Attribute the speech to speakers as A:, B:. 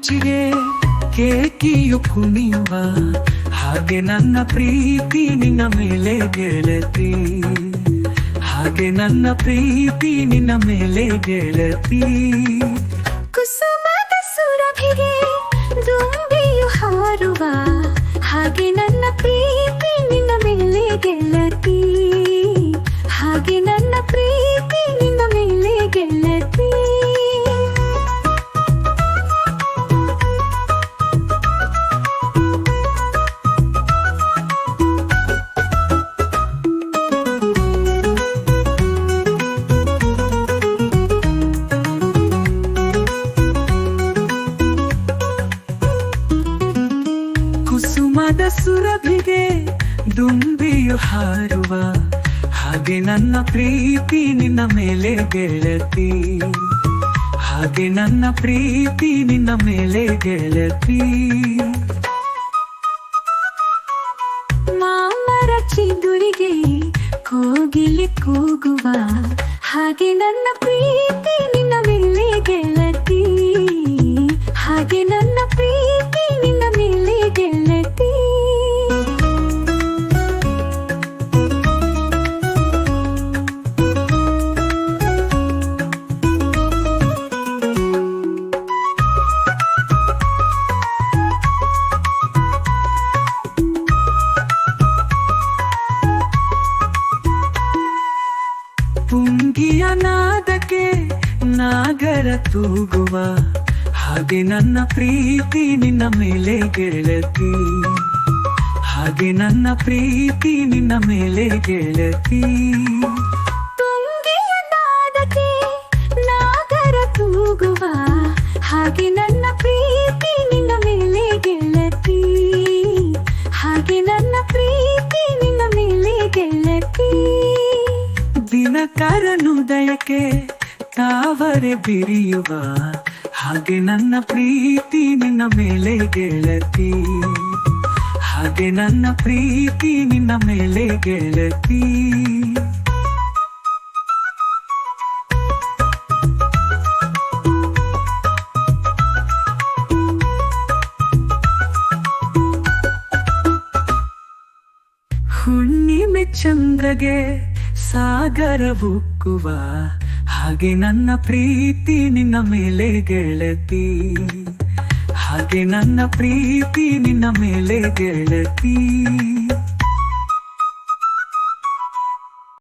A: ಮಿಂಚಿಗೆ ಕೇಕಿಯು ಕುಣಿಯುವ. ಹಾಗೆ ನನ್ನ ಪ್ರೀತಿ ನಿನ್ನ ಮೇಲೆ ಗೆಳತಿ. ಹಾಗೆ ನನ್ನ ಪ್ರೀತಿ ನಿನ್ನ ಮೇಲೆ ಗೆಳತಿ.
B: ಕುಸುಮದ ಸುರಭಿಗೆ ದುಂಬಿಯು ಹಾರುವ. ಹಾಗೆ ನನ್ನ
A: ಕುಸುಮದ ಸುರಭಿಗೆ ದುಂಬಿಯು ಹಾರುವ. ಹಾಗೆ ನನ್ನ ಪ್ರೀತಿ ನಿನ್ನ ಮೇಲೆ ಗೆಳತಿ. ಹಾಗೆ ನನ್ನ ಪ್ರೀತಿ ನಿನ್ನ ಮೇಲೆ ಗೆಳತಿ.
B: ಮಾಮರ ಚಿಗುರಿಗೆ ಕೋಗಿಲೆ ಕೂಗುವ. ಹಾಗೆ ನನ್ನ ಪ್ರೀತಿ ನಿನ್ನ ಮೇಲೆ ಗೆಳತಿ. ಹಾಗೆ
A: ತುಂಗಿಯ ನಾದಕ್ಕೆ ನಾಗರ ತೂಗುವ. ಹಾಗೆ ನನ್ನ ಪ್ರೀತಿ ನಿನ್ನ ಮೇಲೆ ಗೆಳತಿ ಹಾಗೆ ನನ್ನ ಪ್ರೀತಿ ನಿನ್ನ ಮೇಲೆ ಗೆಳತಿ
B: ನಾಗರ ತೂಗುವ. ಹಾಗೆ ನನ್ನ ಪ್ರೀತಿ ನಿನ್ನ ಮೇಲೆ ಗೆಳತಿ ಹಾಗೆ ನನ್ನ ಪ್ರೀತಿ ನಿನ್ನ ಮೇಲೆ ಗೆಳತಿ
A: ದಿನಕರನುದಯಕ್ಕೆ ತಾವರೆ ಬಿರಿಯುವ ಹಾಗೆ ನನ್ನ ಪ್ರೀತಿ ನಿನ್ನ ಮೇಲೆ ಗೆಳತಿ. ಹಾಗೆ ನನ್ನ ಪ್ರೀತಿ ನಿನ್ನ ಮೇಲೆ ಗೆಳತಿ. ಹುಣ್ಣಿಮೆ ಚಂದ್ರಗೆ ಸಾಗರ ಬುಕ್ಕುವ ಹಾಗೆ ನನ್ನ ಪ್ರೀತಿ ನಿನ್ನ ಮೇಲೆ ಗೆಳತಿ. ಹಾಗೆ ನನ್ನ ಪ್ರೀತಿ ನಿನ್ನ ಮೇಲೆ ಗೆಳತಿ.